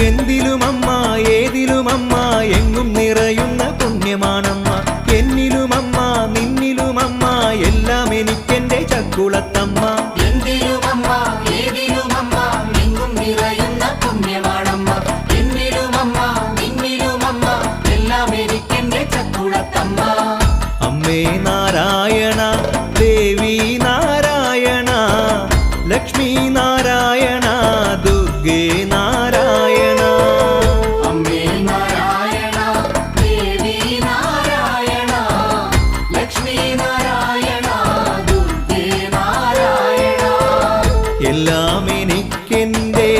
എന്തിലുമമ്മ ഏതിലുമമ്മ എങ്ങും നിറയുന്ന പുണ്യമാണമ്മ. നിന്നിലും നിന്നിലുമമ്മ എല്ലാം എനിക്കെന്റെ ചക്കുളത്തമ്മ. ഏതിലും ഏതിലുമമ്മ എങ്ങും നിറയുന്ന പുണ്യമാണമ്മ. നിന്നിലും നിന്നിലുമമ്മ എല്ലാം എനിക്കെന്റെ ചക്കുളത്തമ്മ. അമ്മേ നാരായണ ദേവി നാരായണ ലക്ഷ്മി എന്റെ